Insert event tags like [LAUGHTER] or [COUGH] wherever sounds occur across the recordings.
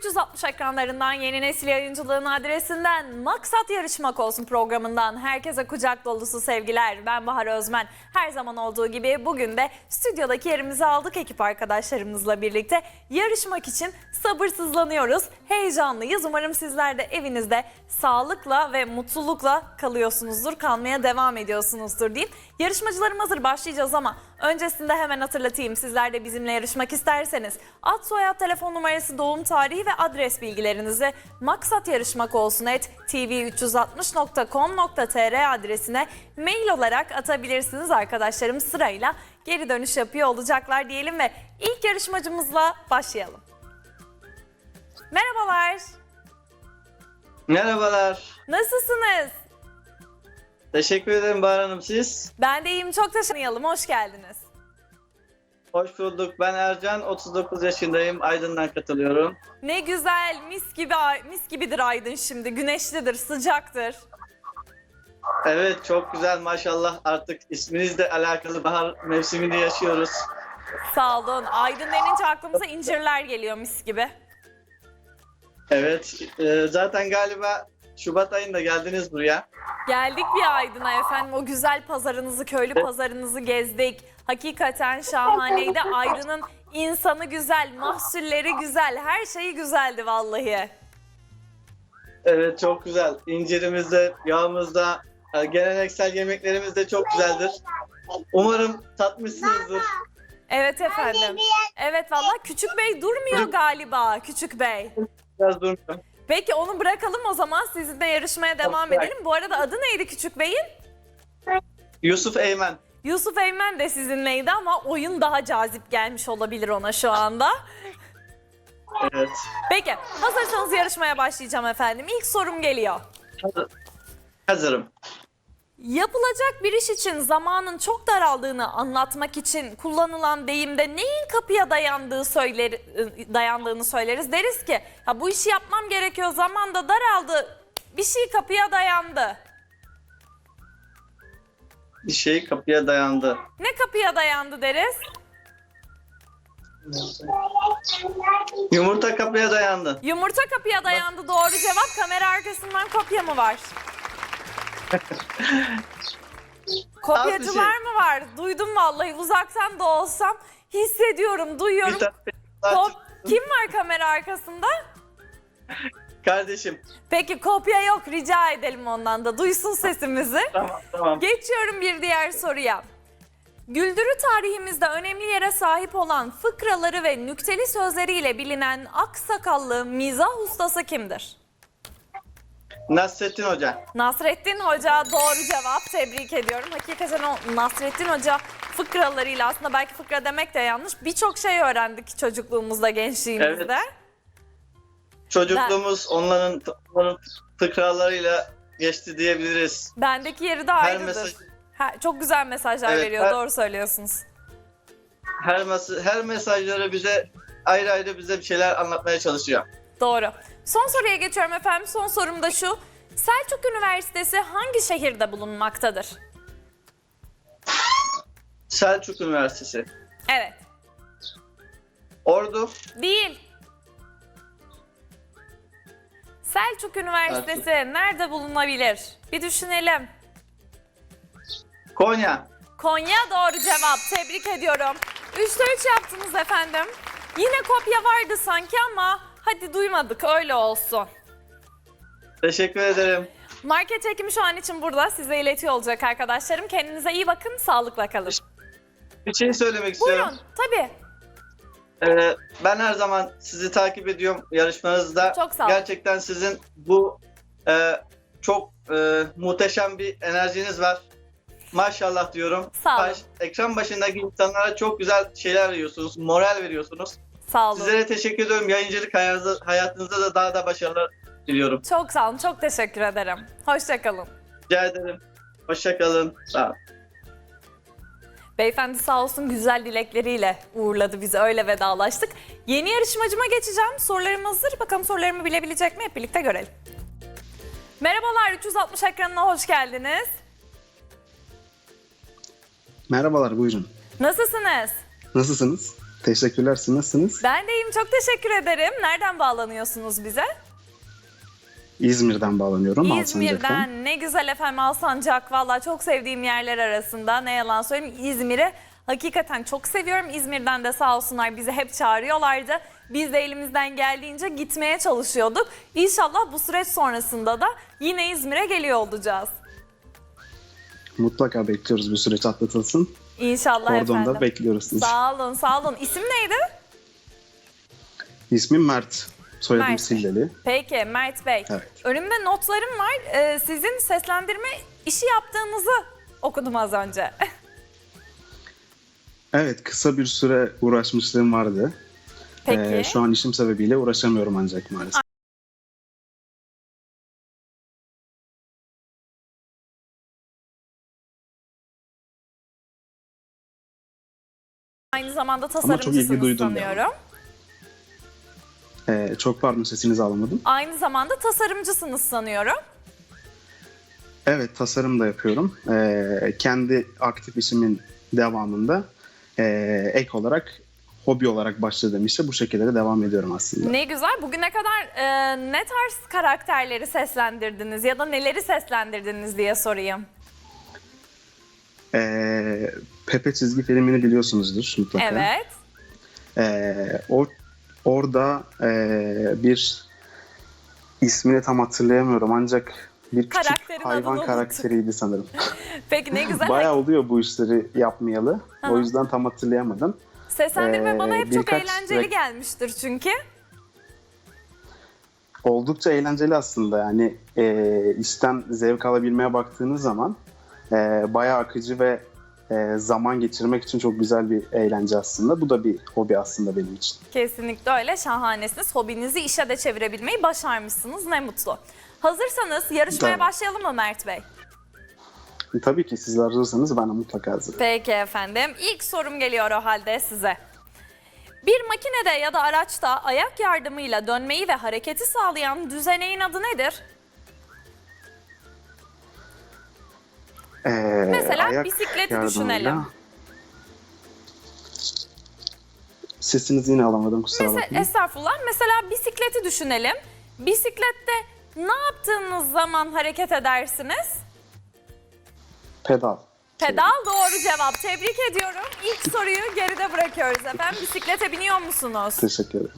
360 ekranlarından yeni nesil yayıncılığın adresinden Maksat Yarışmak Olsun programından herkese kucak dolusu sevgiler. Ben Bahar Özmen. Her zaman olduğu gibi bugün de stüdyodaki yerimizi aldık ekip arkadaşlarımızla birlikte. Yarışmak için sabırsızlanıyoruz, heyecanlıyız. Umarım sizler de evinizde sağlıkla ve mutlulukla kalıyorsunuzdur, kalmaya devam ediyorsunuzdur diyeyim. Yarışmacılarım hazır başlayacağız ama öncesinde hemen hatırlatayım. Sizler de bizimle yarışmak isterseniz ad soyad telefon numarası doğum tarihi ve adres bilgilerinizi maksat yarışmak olsun et tv360.com.tr adresine mail olarak atabilirsiniz. Arkadaşlarım sırayla geri dönüş yapıyor olacaklar diyelim ve ilk yarışmacımızla başlayalım. Merhabalar. Merhabalar. Nasılsınız? Teşekkür ederim Bahar Hanım. Siz? Ben de iyiyim. Çok teşekkür Hoş geldiniz. Hoş bulduk. Ben Ercan. 39 yaşındayım. Aydın'dan katılıyorum. Ne güzel. Mis gibi mis gibidir Aydın şimdi. Güneşlidir, sıcaktır. Evet çok güzel maşallah. Artık isminizle alakalı bahar mevsimini yaşıyoruz. Sağ olun. Aydın denince aklımıza incirler geliyor mis gibi. Evet. e, zaten galiba Şubat ayında geldiniz buraya. Geldik bir Aydın'a efendim. O güzel pazarınızı, köylü pazarınızı gezdik. Hakikaten şahaneydi. [LAUGHS] Aydın'ın insanı güzel, mahsulleri güzel, her şeyi güzeldi vallahi. Evet çok güzel. İncirimiz de, yağımız da, geleneksel yemeklerimiz de çok güzeldir. Umarım tatmışsınızdır. Evet efendim. Evet vallahi Küçük Bey durmuyor galiba Küçük Bey. Biraz durmuyor. Peki onu bırakalım o zaman sizinle yarışmaya devam Bırak. edelim. Bu arada adı neydi Küçük Bey'in? Yusuf Eymen. Yusuf Eymen de sizinleydi ama oyun daha cazip gelmiş olabilir ona şu anda. Evet. Peki hazırsanız yarışmaya başlayacağım efendim. İlk sorum geliyor. Hazırım. Yapılacak bir iş için zamanın çok daraldığını anlatmak için kullanılan deyimde neyin kapıya dayandığı söyler, dayandığını söyleriz. Deriz ki ha bu işi yapmam gerekiyor zaman da daraldı bir şey kapıya dayandı. Bir şey kapıya dayandı. Ne kapıya dayandı deriz? Yumurta kapıya dayandı. Yumurta kapıya dayandı doğru cevap. Kamera arkasından kopya mı var? Kopyacılar mı var? Duydum vallahi uzaktan da olsam hissediyorum, duyuyorum. Kop- Kim var kamera arkasında? Kardeşim. Peki kopya yok rica edelim ondan da duysun sesimizi. Tamam tamam. Geçiyorum bir diğer soruya. Güldürü tarihimizde önemli yere sahip olan fıkraları ve nükteli sözleriyle bilinen aksakallı mizah ustası kimdir? Nasrettin Hoca. Nasrettin Hoca doğru cevap tebrik ediyorum. Hakikaten o Nasrettin Hoca fıkralarıyla aslında belki fıkra demek de yanlış birçok şey öğrendik çocukluğumuzda gençliğimizde. Evet. Çocukluğumuz onların, onların fıkralarıyla geçti diyebiliriz. Bendeki yeri de Her ayrıdır. mesaj, Ha, çok güzel mesajlar Evet, veriyor her- doğru söylüyorsunuz. her, mes- her mesajları bize ayrı ayrı bize bir şeyler anlatmaya çalışıyor. Doğru. Son soruya geçiyorum efendim. Son sorum da şu. Selçuk Üniversitesi hangi şehirde bulunmaktadır? Selçuk Üniversitesi. Evet. Ordu. Değil. Selçuk Üniversitesi nerede bulunabilir? Bir düşünelim. Konya. Konya doğru cevap. Tebrik ediyorum. 3'te 3 yaptınız efendim. Yine kopya vardı sanki ama hadi duymadık öyle olsun. Teşekkür ederim. Market çekimi şu an için burada. Size iletiyor olacak arkadaşlarım. Kendinize iyi bakın. Sağlıkla kalın. Bir şey söylemek istiyorum. Buyurun. Tabii. Ee, ben her zaman sizi takip ediyorum yarışmanızda. Çok sağ olun. Gerçekten sizin bu e, çok e, muhteşem bir enerjiniz var. Maşallah diyorum. Sağ olun. Baş- ekran başındaki insanlara çok güzel şeyler veriyorsunuz, moral veriyorsunuz. Sağ olun. Sizlere teşekkür ediyorum. Yayıncılık hayatınızda, hayatınızda da daha da başarılar diliyorum. Çok sağ olun. Çok teşekkür ederim. Hoşçakalın. Rica ederim. Hoşça kalın. Sağ olun. Beyefendi sağ olsun güzel dilekleriyle uğurladı bizi. Öyle vedalaştık. Yeni yarışmacıma geçeceğim. Sorularım hazır. Bakalım sorularımı bilebilecek mi? Hep birlikte görelim. Merhabalar 360 ekranına hoş geldiniz. Merhabalar buyurun. Nasılsınız? Nasılsınız? Teşekkürler. Siz nasılsınız? Ben de iyiyim. Çok teşekkür ederim. Nereden bağlanıyorsunuz bize? İzmir'den bağlanıyorum. Alsancak'tan. İzmir'den. Ne güzel efendim Alsancak. Valla çok sevdiğim yerler arasında. Ne yalan söyleyeyim İzmir'i hakikaten çok seviyorum. İzmir'den de sağ olsunlar bizi hep çağırıyorlardı. Biz de elimizden geldiğince gitmeye çalışıyorduk. İnşallah bu süreç sonrasında da yine İzmir'e geliyor olacağız. Mutlaka bekliyoruz bu süreç atlatılsın. İnşallah Oradan efendim. da bekliyoruz. sizi. Sağ olun, sağ olun. İsim neydi? İsmim Mert. Soyadım Mert. Silleli. Peki Mert Bey. Evet. Önümde notlarım var. Ee, sizin seslendirme işi yaptığınızı okudum az önce. [LAUGHS] Evet kısa bir süre uğraşmışlığım vardı. Peki. Ee, şu an işim sebebiyle uğraşamıyorum ancak maalesef. Aynı zamanda tasarımcısınız sanıyorum. Ee, çok pardon sesinizi alamadım. Aynı zamanda tasarımcısınız sanıyorum. Evet tasarım da yapıyorum. Ee, kendi aktif işimin devamında ee, ek olarak hobi olarak başladığım işe bu şekilde de devam ediyorum aslında. Ne güzel. Bugüne kadar e, ne tarz karakterleri seslendirdiniz ya da neleri seslendirdiniz diye sorayım. Ee, Pepe çizgi filmini biliyorsunuzdur mutlaka. Evet. Ee, o orada ee, bir ismini tam hatırlayamıyorum ancak bir küçük Karakterin hayvan unuttuk. karakteriydi sanırım. [LAUGHS] Peki ne güzel. Bayağı oluyor bu işleri yapmayalı. O yüzden tam hatırlayamadım. Seslendirme Ee, bana hep çok eğlenceli rek- gelmiştir çünkü. Oldukça eğlenceli aslında yani e, işten zevk alabilmeye baktığınız zaman e, bayağı akıcı ve e, zaman geçirmek için çok güzel bir eğlence aslında. Bu da bir hobi aslında benim için. Kesinlikle öyle şahanesiniz. Hobinizi işe de çevirebilmeyi başarmışsınız. Ne mutlu. Hazırsanız yarışmaya Tabii. başlayalım mı Mert Bey? Tabii ki sizler hazırsanız ben de mutlaka hazırım. Peki efendim. İlk sorum geliyor o halde size. Bir makinede ya da araçta ayak yardımıyla dönmeyi ve hareketi sağlayan düzeneğin adı nedir? Ee, Mesela ayak bisikleti yardımıyla- düşünelim. Sesinizi yine alamadım kusura Mesela, bakmayın. estağfurullah. Mesela bisikleti düşünelim. Bisiklette ne yaptığınız zaman hareket edersiniz? Pedal. Pedal doğru cevap. Tebrik ediyorum. İlk soruyu geride bırakıyoruz efendim. Bisiklete biniyor musunuz? Teşekkür ederim.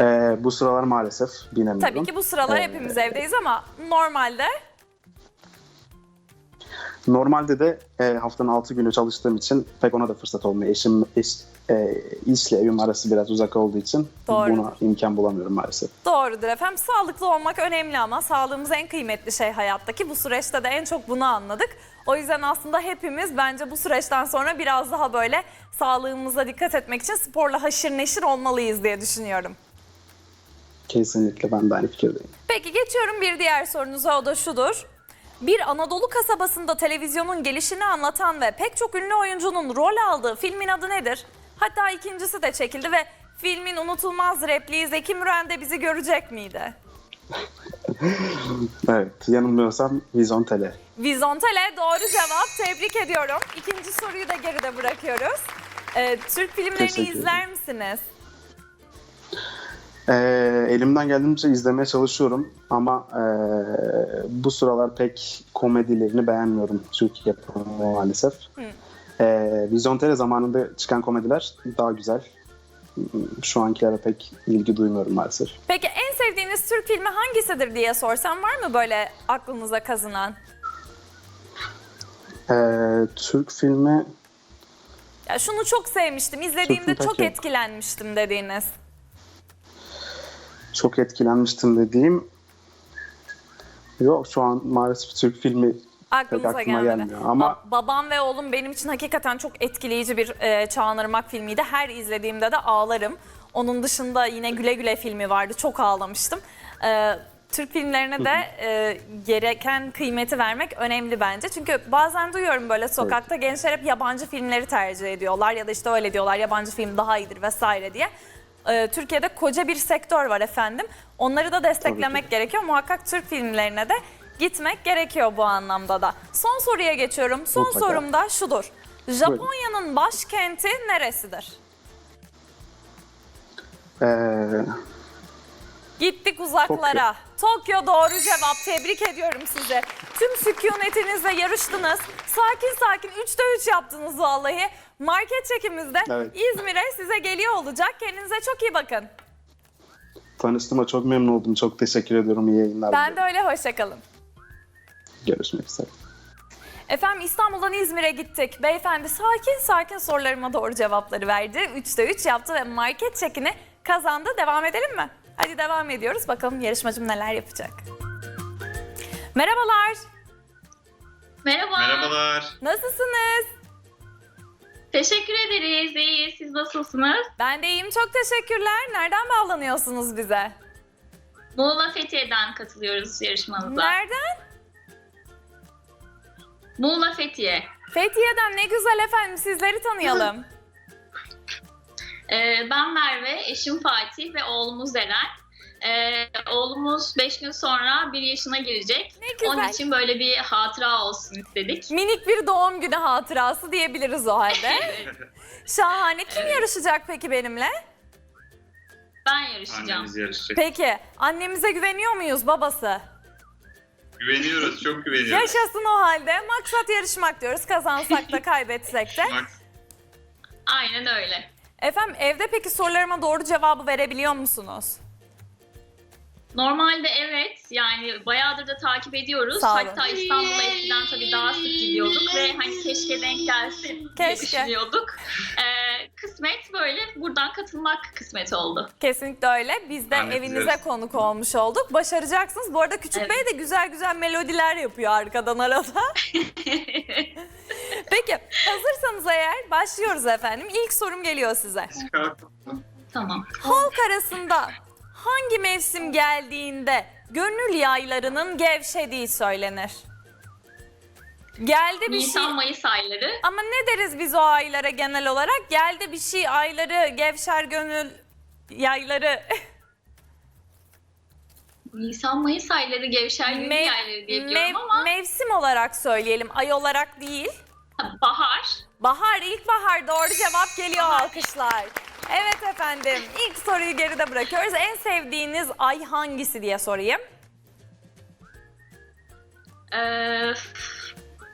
Ee, bu sıralar maalesef binemiyorum. Tabii ki bu sıralar Ee, hepimiz evdeyiz ama normalde Normalde de e, haftanın 6 günü çalıştığım için pek ona da fırsat olmuyor. Eşim iş, e, işle evim arası biraz uzak olduğu için Doğrudur. buna imkan bulamıyorum maalesef. doğrudur efendim. Sağlıklı olmak önemli ama sağlığımız en kıymetli şey hayattaki. Bu süreçte de en çok bunu anladık. O yüzden aslında hepimiz bence bu süreçten sonra biraz daha böyle sağlığımıza dikkat etmek için sporla haşır neşir olmalıyız diye düşünüyorum. Kesinlikle ben de aynı fikirdeyim. Peki geçiyorum bir diğer sorunuza o da şudur. Bir Anadolu kasabasında televizyonun gelişini anlatan ve pek çok ünlü oyuncunun rol aldığı filmin adı nedir? Hatta ikincisi de çekildi ve filmin unutulmaz repliği Zeki Müren de bizi görecek miydi? Evet yanılmıyorsam Vizontele. Vizontele doğru cevap. Tebrik ediyorum. İkinci soruyu da geride bırakıyoruz. Ee, Türk filmlerini izler misiniz? Ee, elimden geldiğince izlemeye çalışıyorum ama e, bu sıralar pek komedilerini beğenmiyorum Türk yapımı maalesef. Ee, Vizontele zamanında çıkan komediler daha güzel. Şu ankilere pek ilgi duymuyorum maalesef. Peki en sevdiğiniz Türk filmi hangisidir diye sorsam var mı böyle aklınıza kazınan? Ee, Türk filmi Ya şunu çok sevmiştim, izlediğimde çok etkilenmiştim dediğiniz. Çok etkilenmiştim dediğim yok şu an maalesef Türk filmi Aklınıza aklıma gelmedi. gelmiyor ama- Ba- Babam ve oğlum benim için hakikaten çok etkileyici bir e, Çağan Irmak filmiydi. Her izlediğimde de ağlarım. Onun dışında yine Güle Güle filmi vardı. Çok ağlamıştım. E, Türk filmlerine de e, gereken kıymeti vermek önemli bence. Çünkü bazen duyuyorum böyle sokakta gençler hep yabancı filmleri tercih ediyorlar ya da işte öyle diyorlar yabancı film daha iyidir vesaire diye. E, Türkiye'de koca bir sektör var efendim. Onları da desteklemek gerekiyor. Muhakkak Türk filmlerine de gitmek gerekiyor bu anlamda da. Son soruya geçiyorum. Son Mutlaka. sorum da şudur. Japonya'nın başkenti neresidir? Ee, Gittik uzaklara. Tokyo doğru cevap. Tebrik ediyorum sizi. Tüm sükunetinizle yarıştınız. Sakin sakin 3'te 3 yaptınız vallahi. Market çekimizde Evet. İzmir'e size geliyor olacak. Kendinize çok iyi bakın. tanıştığıma çok memnun oldum. Çok teşekkür ediyorum. İyi yayınlar. Ben de öyle hoşçakalın. Görüşmek üzere. Efendim İstanbul'dan İzmir'e gittik. Beyefendi sakin sakin sorularıma doğru cevapları verdi. 3'te 3 yaptı ve market çekini kazandı. Devam edelim mi? Hadi devam ediyoruz. Bakalım yarışmacım neler yapacak. Merhabalar. Merhaba. Merhabalar. Nasılsınız? Teşekkür ederiz. İyi. Siz nasılsınız? Ben de iyiyim. Çok teşekkürler. Nereden bağlanıyorsunuz bize? Muğla Fethiye'den katılıyoruz yarışmamıza. Nereden? Muğla Fethiye. Fethiye'den ne güzel efendim. Sizleri tanıyalım. [LAUGHS] Ee, ben Merve, eşim Fatih ve oğlumuz Eren. Ee, oğlumuz 5 gün sonra 1 yaşına girecek. Ne güzel. Onun için böyle bir hatıra olsun istedik. Minik bir doğum günü hatırası diyebiliriz o halde. [LAUGHS] Şahane. Kim yarışacak peki benimle? Ben yarışacağım. Annemiz yarışacak. Peki annemize güveniyor muyuz babası? Güveniyoruz, çok güveniyoruz. Yaşasın o halde. Maksat yarışmak diyoruz. Kazansak da [LAUGHS] kaybetsek de. Aynen öyle. Efendim evde peki sorularıma doğru cevabı verebiliyor musunuz? Normalde evet yani bayağıdır da takip ediyoruz. Sağ olun. Hatta İstanbul'a eskiden tabii daha sık gidiyorduk ve hani keşke denk gelsin diye Keşke. düşünüyorduk. Ee, kısmet böyle buradan katılmak kısmet oldu. Kesinlikle öyle. Biz de Annemiz evinize yarışsın. konuk olmuş olduk. Başaracaksınız. Bu arada Küçük Evet. Bey de güzel güzel melodiler yapıyor arkadan arada. [LAUGHS] Peki hazırsanız eğer başlıyoruz efendim. İlk sorum geliyor size. tamam. Halk arasında hangi mevsim geldiğinde gönül yaylarının gevşediği söylenir? Geldi bir şey Nisan-Mayıs ayları. ama ne deriz biz o aylara genel olarak? Geldi bir şey ayları gevşer gönül yayları. [LAUGHS] Nisan-Mayıs ayları gevşer gönül Mev- ayları diye biliyorum mev- ama Mevsim olarak söyleyelim, ay olarak değil. ha, bahar. Bahar, ilkbahar doğru cevap geliyor alkışlar. Evet efendim, ilk soruyu geride bırakıyoruz. En sevdiğiniz ay hangisi diye sorayım. Ee,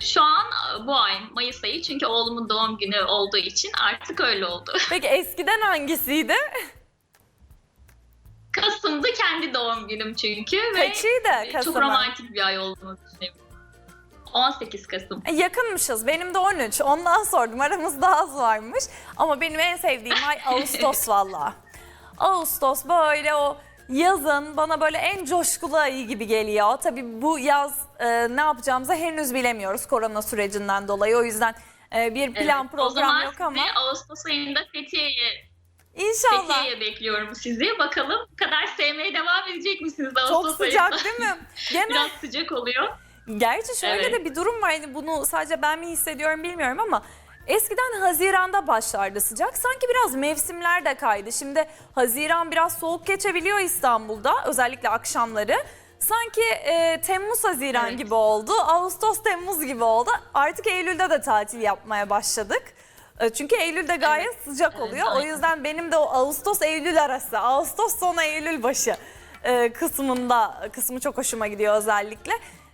şu an bu ay Mayıs ayı çünkü oğlumun doğum günü olduğu için artık öyle oldu. [LAUGHS] Peki eskiden hangisiydi? Kasım'dı kendi doğum günüm çünkü ve Kaçıydı çok Kasım'ın? romantik bir ay olduğunu. 18 Kasım. E, Yakınmışız. Benim de 13. Ondan sordum. Aramızda az varmış. Ama benim en sevdiğim ay [LAUGHS] Ağustos valla. Ağustos böyle o yazın bana böyle en coşkulu ayı gibi geliyor. Tabii bu yaz e, ne yapacağımızı henüz bilemiyoruz korona sürecinden dolayı. O yüzden e, bir plan Evet, program yok ama Ağustos ayında Fethiye'ye inşallah. Fethiye'ye bekliyorum sizi. Bakalım bu kadar sevmeye devam edecek misiniz Çok Ağustos sıcak ayında? değil mi? [LAUGHS] Genel Biraz sıcak oluyor. Gerçi şöyle Evet. de bir durum var. Hani bunu sadece ben mi hissediyorum bilmiyorum ama eskiden Haziran'da başlardı sıcak. Sanki biraz mevsimler de kaydı. Şimdi Haziran biraz soğuk geçebiliyor İstanbul'da özellikle akşamları. Sanki e, Temmuz Haziran Evet. gibi oldu. Ağustos Temmuz gibi oldu. Artık Eylül'de de tatil yapmaya başladık. E, Çünkü Eylül'de gayet Evet. sıcak Evet, oluyor. O aynen. yüzden benim de o Ağustos Eylül arası, Ağustos sonu Eylül başı e, kısmında kısmı çok hoşuma gidiyor özellikle.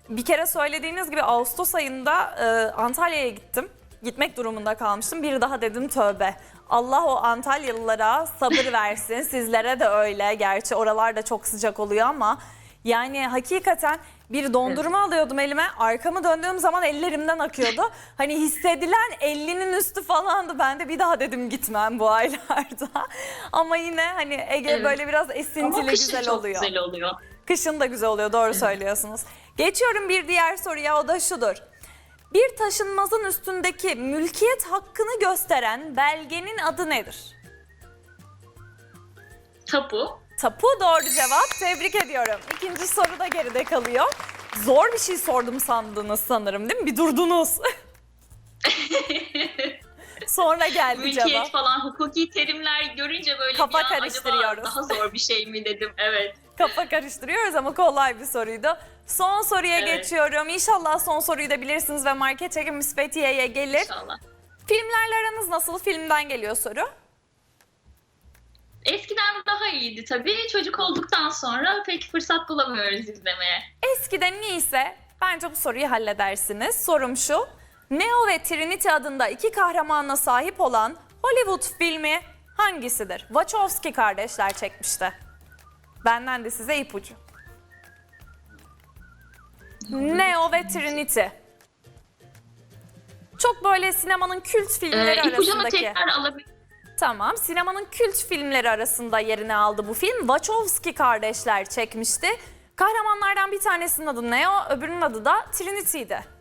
Bir kere söylediğiniz gibi Ağustos ayında e, Antalya'ya gittim. Gitmek durumunda kalmıştım. Bir daha dedim tövbe. Allah o Antalyalılara sabır [LAUGHS] versin. Sizlere de öyle. Gerçi oralarda çok sıcak oluyor ama yani hakikaten bir dondurma alıyordum elime. Arkamı döndüğüm zaman ellerimden akıyordu. Hani hissedilen 50'nin üstü falandı. Ben de bir daha dedim gitmem bu aylarda. [LAUGHS] Ama yine hani Ege Evet. böyle biraz esintili güzel oluyor. güzel oluyor. Kışın da güzel oluyor doğru söylüyorsunuz. Geçiyorum bir diğer soruya o da şudur. Bir taşınmazın üstündeki mülkiyet hakkını gösteren belgenin adı nedir? Tapu. Tapu doğru cevap. Tebrik ediyorum. İkinci soru da geride kalıyor. Zor bir şey sordum sandınız sanırım değil mi? Bir durdunuz. [LAUGHS] Sonra geldi Mülkiyet cevap. falan hukuki terimler görünce böyle Kafa bir an karıştırıyoruz. daha zor bir şey mi dedim. Evet. Kafa karıştırıyoruz ama kolay bir soruydu. Son soruya Evet. geçiyorum. İnşallah son soruyu da bilirsiniz ve market çekimiz Fethiye'ye gelir. İnşallah. Filmlerle aranız nasıl? Filmden geliyor soru. Eskiden daha iyiydi tabii. Çocuk olduktan sonra pek fırsat bulamıyoruz izlemeye. Eskiden iyiyse bence bu soruyu halledersiniz. Sorum şu. Neo ve Trinity adında iki kahramanla sahip olan Hollywood filmi hangisidir? Wachowski kardeşler çekmişti. Benden de size ipucu. Neo ve Trinity. Çok böyle sinemanın kült filmleri Ee, arasındaki. tekrar alabilir Tamam. Sinemanın kült filmleri arasında yerini aldı bu film. Wachowski kardeşler çekmişti. Kahramanlardan bir tanesinin adı Neo, öbürünün adı da Trinity'ydi.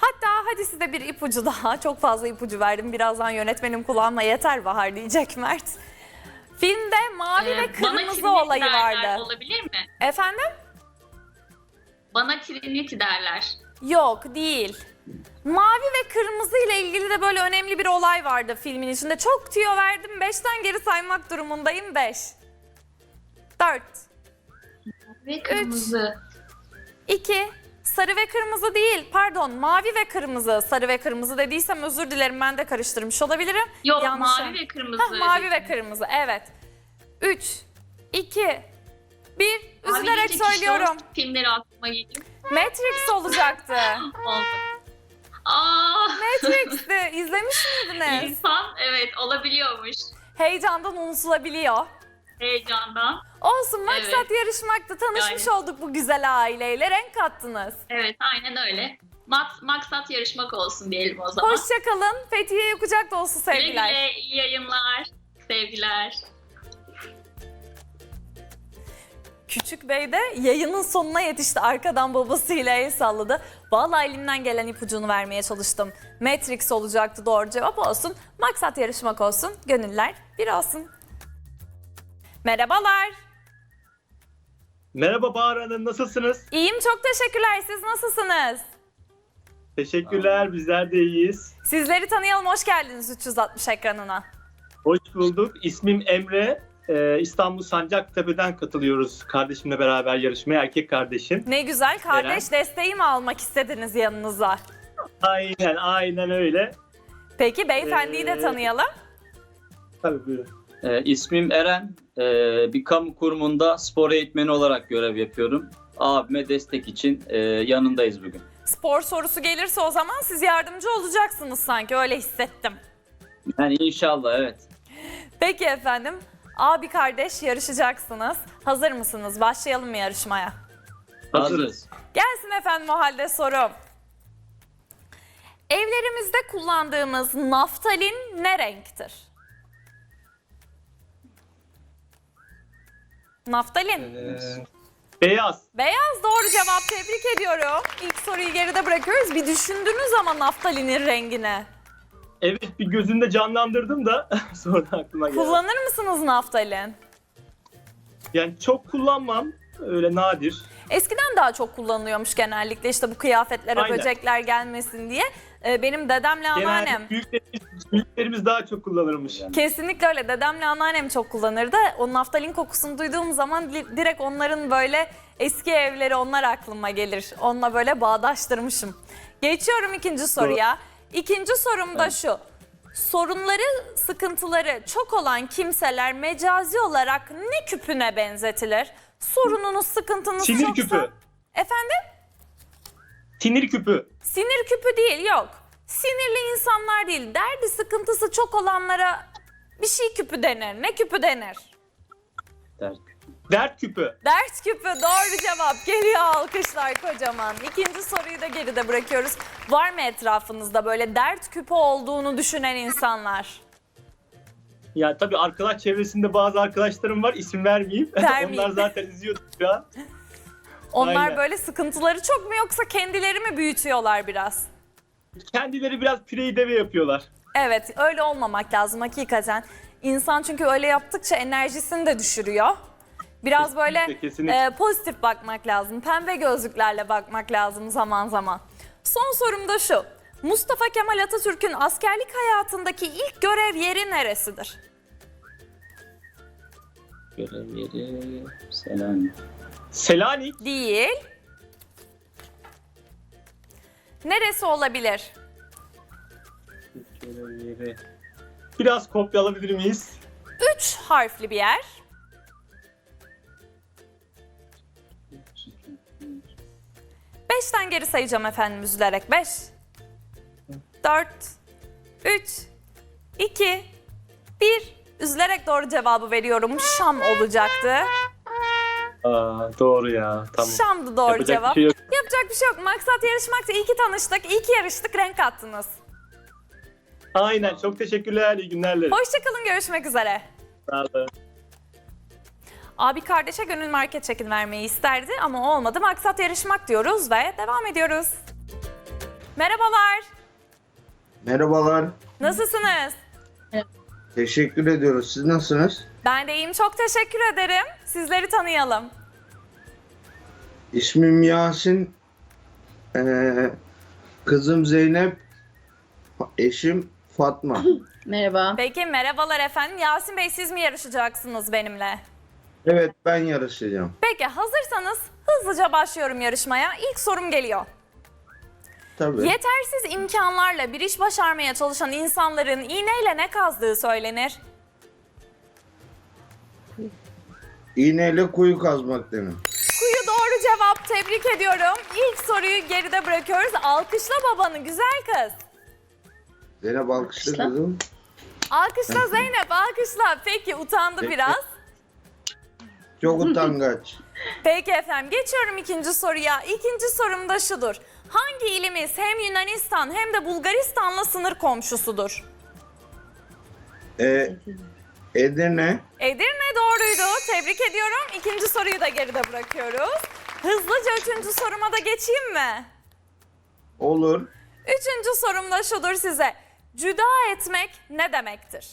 Hatta hadi size bir ipucu daha. Çok fazla ipucu verdim. Birazdan yönetmenim kulağıma yeter Bahar diyecek Mert. Filmde mavi Ee, ve bana kırmızı Trinity olayı derler vardı. Olabilir mi? Efendim? Bana Trinity derler. Yok değil. Mavi ve kırmızı ile ilgili de böyle önemli bir olay vardı filmin içinde. Çok tüyo verdim. Beşten geri saymak durumundayım. Beş. Dört. Ve kırmızı. İki. Sarı ve kırmızı değil. Pardon mavi ve kırmızı. Sarı ve kırmızı dediysem özür dilerim ben de karıştırmış olabilirim. Yok Yanlış mavi ve kırmızı. Hah, mavi ve kırmızı evet. Üç. iki, Bir. Mavi Üzülerek deyince kişi söylüyorum. filmleri aklıma geliyor. Matrix olacaktı. [LAUGHS] Oldu. Aa, Matrix'ti. İzlemiş miydiniz? insan evet olabiliyormuş Heyecandan unutulabiliyor. heyecandan. Olsun maksat Evet. yarışmakta tanışmış Yani. olduk bu güzel aileyle. Renk kattınız. Evet aynen öyle. Maks- maksat yarışmak olsun diyelim o zaman. Hoşçakalın. Fethiye'ye kucak dolusu Güle sevgiler. güle, iyi yayınlar. Sevgiler. Küçük Bey de yayının sonuna yetişti. Arkadan babasıyla el salladı. Vallahi elimden gelen ipucunu vermeye çalıştım. Matrix olacaktı doğru cevap olsun. Maksat yarışmak olsun. Gönüller bir olsun. Merhabalar. Merhaba Bahar Hanım, nasılsınız? İyiyim çok teşekkürler. Siz nasılsınız? Teşekkürler, bizler de iyiyiz. Sizleri tanıyalım. Hoş geldiniz 360 ekranına. Hoş bulduk. İsmim Emre. Ee, İstanbul Sancaktepe'den katılıyoruz kardeşimle beraber yarışmaya, erkek kardeşim. Ne güzel kardeş desteği mi almak istediniz yanınıza? Aynen, aynen öyle. Peki beyefendiyi de Ee, tanıyalım. Tabii buyurun. Ee, ismim Eren. Ee, bir kamu kurumunda spor eğitmeni olarak görev yapıyorum. Abime destek için e, yanındayız bugün. Spor sorusu gelirse o zaman siz yardımcı olacaksınız sanki öyle hissettim. Yani inşallah evet. Peki efendim. Abi kardeş yarışacaksınız. Hazır mısınız? Başlayalım mı yarışmaya? Hazırız. Gelsin efendim o halde sorum. Evlerimizde kullandığımız naftalin ne renktir? Naftalin. Beyaz. Beyaz doğru cevap tebrik ediyorum. İlk soruyu geride bırakıyoruz. Bir düşündünüz ama naftalinin rengini. Evet, bir gözümde canlandırdım da [LAUGHS] sonra aklıma geldi. Kullanır mısınız naftalin? Yani çok kullanmam, öyle nadir. Eskiden daha çok kullanılıyormuş genellikle işte bu kıyafetlere Aynen. böcekler gelmesin diye. Ee, Benim dedemle anneannem büyüklerimiz, büyüklerimiz daha çok kullanırmış. kesinlikle öyle dedemle anneannem çok kullanırdı. O naftalin kokusunu duyduğum zaman di- direkt onların böyle eski evleri onlar aklıma gelir. Onunla böyle bağdaştırmışım. Geçiyorum ikinci soruya. İkinci sorum da şu. Sorunları, sıkıntıları çok olan kimseler mecazi olarak ne küpüne benzetilir? Sorununuz, sıkıntınız Sinir çoksa... küpü. Efendim? Tinir küpü. Sinir küpü değil yok. Sinirli insanlar değil. Derdi sıkıntısı çok olanlara bir şey küpü denir. Ne küpü denir? Dert. Dert küpü. Dert küpü doğru cevap. Geliyor alkışlar kocaman. İkinci soruyu da geride bırakıyoruz. Var mı etrafınızda böyle dert küpü olduğunu düşünen insanlar? Ya tabii arkadaş çevresinde bazı arkadaşlarım var, isim vermeyeyim. [LAUGHS] Vermeyeyim. Onlar zaten izliyordu şu an. Onlar Aynen. böyle sıkıntıları çok mu yoksa kendileri mi büyütüyorlar biraz? Kendileri biraz pireyi deve yapıyorlar. Evet öyle olmamak lazım hakikaten. İnsan çünkü öyle yaptıkça enerjisini de düşürüyor. Biraz böyle Kesinlikle, kesinlikle. e, pozitif bakmak lazım. Pembe gözlüklerle bakmak lazım zaman zaman. Son sorum da şu. Mustafa Kemal Atatürk'ün askerlik hayatındaki ilk görev yeri neresidir? Görev yeri Selanik. Selanik. Değil. Neresi olabilir? Yeri. Biraz kopya alabilir miyiz? Üç harfli bir yer. Beşten geri sayacağım efendim üzülerek. Beş, dört, üç, iki, bir. Üzülerek doğru cevabı veriyorum. Şam olacaktı. Aa, doğru ya. Tamam. Şam'dı doğru Yapacak cevap. şey yok. Yapacak bir şey yok. Maksat yarışmakta. İyi ki tanıştık. iyi ki yarıştık. Renk attınız. Aynen. Çok teşekkürler. İyi günlerle. Hoşçakalın. Görüşmek üzere. Sağ olun. Abi kardeşe gönül market çekin vermeyi isterdi ama olmadı. Maksat yarışmak diyoruz ve devam ediyoruz. Merhabalar. Merhabalar. Nasılsınız? Teşekkür ediyoruz. Siz nasılsınız? Ben de iyiyim. Çok teşekkür ederim. Sizleri tanıyalım. İsmim Yasin. Ee, kızım Zeynep. Eşim Fatma. [CLEARS THROAT] Merhaba. Peki merhabalar efendim. Yasin Bey siz mi yarışacaksınız benimle? Evet ben yarışacağım. Peki hazırsanız hızlıca başlıyorum yarışmaya. İlk sorum geliyor. Tabii. Yetersiz imkanlarla bir iş başarmaya çalışan insanların iğneyle ne kazdığı söylenir? İğneyle kuyu kazmak denir. Tebrik ediyorum. İlk soruyu geride bırakıyoruz. Alkışla babanı güzel kız. Zeynep alkışla Alkışla. kızım. Alkışla Zeynep alkışla. Peki utandı Peki. biraz. Çok utangaç. [LAUGHS] Peki efendim geçiyorum ikinci soruya. İkinci sorum da şudur. Hangi ilimiz hem Yunanistan hem de Bulgaristan'la sınır komşusudur? Ee, Edirne. Edirne doğruydu. Tebrik ediyorum. İkinci soruyu da geride bırakıyoruz. Hızlıca üçüncü soruma da geçeyim mi? Olur. Üçüncü sorum da şudur size. Cüda etmek ne demektir?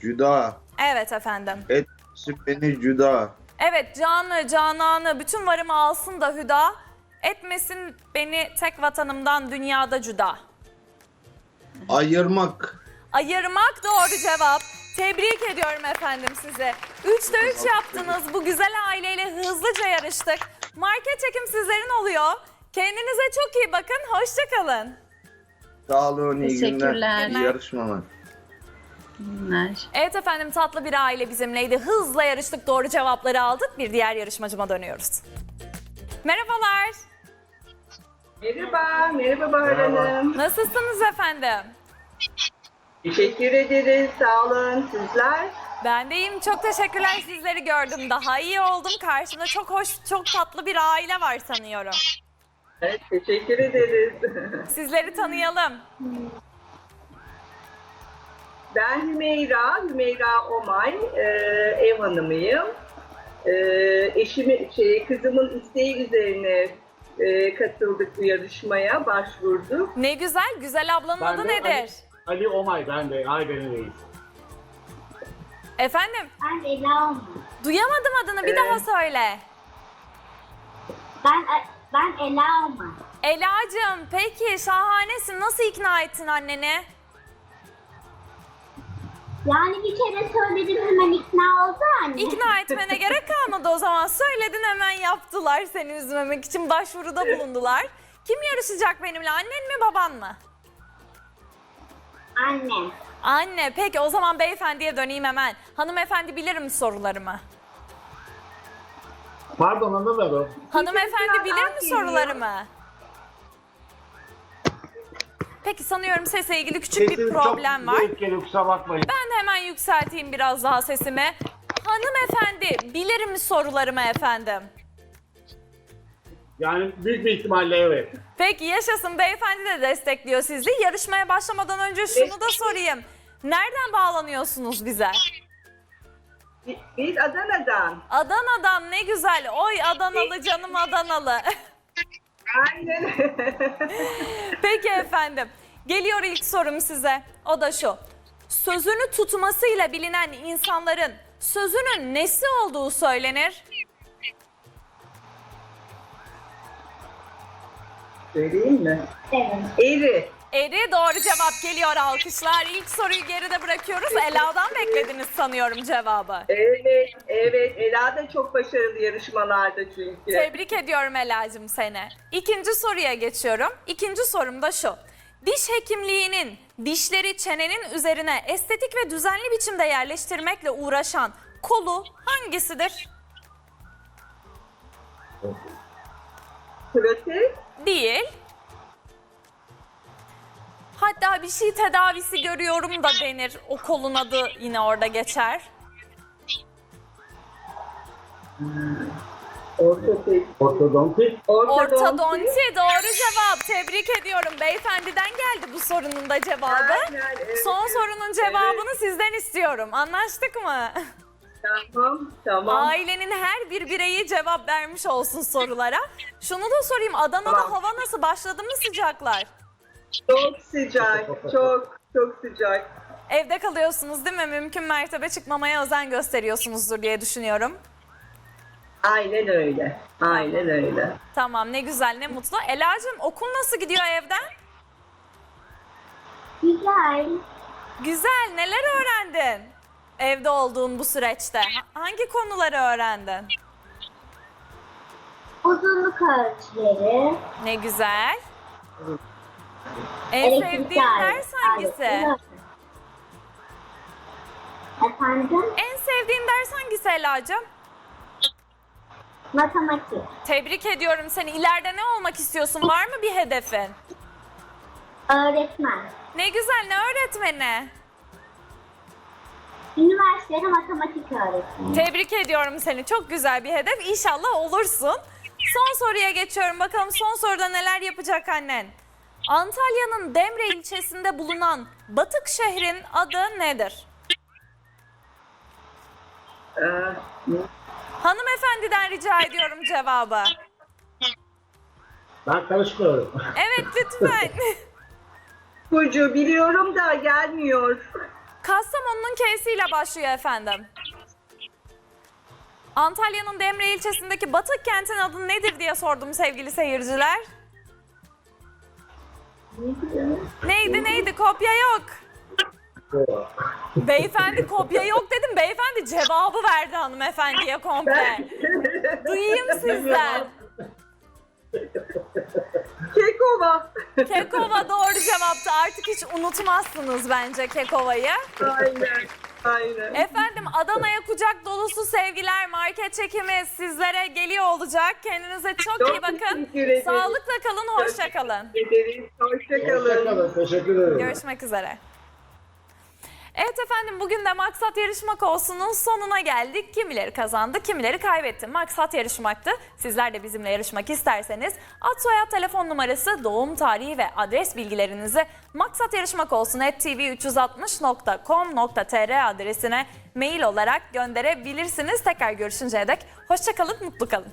Cüda. Evet efendim. Etsin beni cüda. Evet canı, cananı, bütün varımı alsın da hüda. Etmesin beni tek vatanımdan dünyada cüda. Ayırmak. Ayırmak doğru cevap. Tebrik ediyorum efendim size. Üçte üç yaptınız. Bu güzel aileyle hızlıca yarıştık. Market çekim sizlerin oluyor. Kendinize çok iyi bakın. Hoşçakalın. Sağ olun. iyi Teşekkürler. günler. Günler. İyi yarışmalar. Günler. Evet efendim tatlı bir aile bizimleydi. Hızla yarıştık. Doğru cevapları aldık. Bir diğer yarışmacıma dönüyoruz. Merhabalar. Merhaba, merhaba Bahar Hanım. Nasılsınız efendim? Teşekkür ederiz, sağ olun. Sizler? Ben de iyiyim. Çok teşekkürler. Sizleri gördüm. Daha iyi oldum. Karşımda çok hoş, çok tatlı bir aile var sanıyorum. Evet, teşekkür ederiz. [LAUGHS] Sizleri tanıyalım. Ben Hümeyra, Hümeyra Omay, e, ev hanımıyım. E, eşimi, şey, kızımın isteği üzerine e, katıldık bu yarışmaya, başvurduk. Ne güzel. Güzel ablanın Ben adı de nedir? Ali Omay ben de. Ay benim reis. Efendim? Ben Ela Olmaz. Duyamadım adını. Bir Ee, daha söyle. Ben ben Ela Olmaz. Ela'cığım peki şahanesin. Nasıl ikna ettin anneni? Yani bir kere söyledim hemen ikna oldu anne. İkna etmene gerek kalmadı o zaman. Söyledin hemen yaptılar seni üzmemek için. Başvuruda bulundular. Kim yarışacak benimle? Annen mi baban mı? Annem. Anne. Peki o zaman beyefendiye döneyim hemen. Hanımefendi bilir mi sorularımı? Pardon anlamadım. Hanımefendi bilir mi sorularımı? Peki sanıyorum sesle ilgili küçük bir problem var. geliyor kusura bakmayın. Ben hemen yükselteyim biraz daha sesimi. Hanımefendi bilir mi sorularımı efendim? Yani büyük bir ihtimalle evet. Peki yaşasın beyefendi de destekliyor sizi. Yarışmaya başlamadan önce şunu da sorayım. Nereden bağlanıyorsunuz bize? Biz Adana'dan. Adana'dan ne güzel. Oy Adanalı canım Adanalı. Aynen. [LAUGHS] Peki efendim. Geliyor ilk sorum size. O da şu. Sözünü tutmasıyla bilinen insanların sözünün nesi olduğu söylenir? Söyleyeyim mi? Evet. Eri. Eri doğru cevap geliyor alkışlar. İlk soruyu geride bırakıyoruz. Ela'dan beklediniz sanıyorum cevabı. Evet, evet. Ela da çok başarılı yarışmalarda çünkü. Tebrik ediyorum Ela'cığım seni. İkinci soruya geçiyorum. İkinci sorum da şu. Diş hekimliğinin dişleri çenenin üzerine estetik ve düzenli biçimde yerleştirmekle uğraşan kolu hangisidir? Protez. Değil. Hatta bir şey tedavisi görüyorum da denir. O kolun adı yine orada geçer. Ortoped. Ortodonti. Ortodonti doğru cevap. Tebrik ediyorum. Beyefendiden geldi bu sorunun da cevabı. Aynen, evet. Son sorunun cevabını sizden istiyorum. Anlaştık mı? [LAUGHS] Tamam, tamam. Ailenin her bir bireyi cevap vermiş olsun sorulara. Şunu da sorayım. Adana'da Tamam. hava nasıl? Başladı mı sıcaklar? Çok sıcak, çok çok sıcak. Evde kalıyorsunuz değil mi? Mümkün mertebe çıkmamaya özen gösteriyorsunuzdur diye düşünüyorum. Aynen öyle. Aynen öyle. Tamam ne güzel ne mutlu. Ela'cığım okul nasıl gidiyor evden? Güzel. Güzel neler öğrendin? Evde olduğun bu süreçte. Ha- Hangi konuları öğrendin? Uzunluk ölçüleri. Ne güzel. En elektrik sevdiğin ders aleti. hangisi? Efendim? En sevdiğin ders hangisi Ela'cığım? Matematik. Tebrik ediyorum seni. İleride ne olmak istiyorsun? Var mı bir hedefin? Öğretmen. Ne güzel ne öğretmeni? Üniversitede matematik öğretmeni. Tebrik ediyorum seni. Çok güzel bir hedef. İnşallah olursun. Son soruya geçiyorum. Bakalım son soruda neler yapacak annen? Antalya'nın Demre ilçesinde bulunan Batık şehrin adı nedir? Ee, Hanımefendiden rica ediyorum cevabı. Ben karışmıyorum. Evet lütfen. [LAUGHS] Çocuğu biliyorum da gelmiyor. Kastamonu'nun K'siyle başlıyor efendim. Antalya'nın Demre ilçesindeki Batık kentin adı nedir diye sordum sevgili seyirciler. Neydi neydi kopya yok. Beyefendi kopya yok dedim. Beyefendi cevabı verdi hanımefendiye komple. Duyayım sizden. Kekova. Kekova doğru cevaptı. Artık hiç unutmazsınız bence Kekova'yı. Aynen. Aynen. Efendim Adana'ya kucak dolusu sevgiler. Market çekimi sizlere geliyor olacak. Kendinize çok, Çok iyi bakın. teşekkür ederim. Sağlıkla kalın, hoşça kalın. Ederiz. Hoşçakalın. Teşekkür ederim. Görüşmek üzere. Evet efendim bugün de Maksat Yarışmak Olsun'un sonuna geldik. Kimileri kazandı, kimileri kaybetti. Maksat yarışmaktı. Sizler de bizimle yarışmak isterseniz ad soyad telefon numarası, doğum tarihi ve adres bilgilerinizi Maksat Yarışmak Olsun tv360.com.tr adresine mail olarak gönderebilirsiniz. Tekrar görüşünceye dek hoşçakalın, mutlu kalın.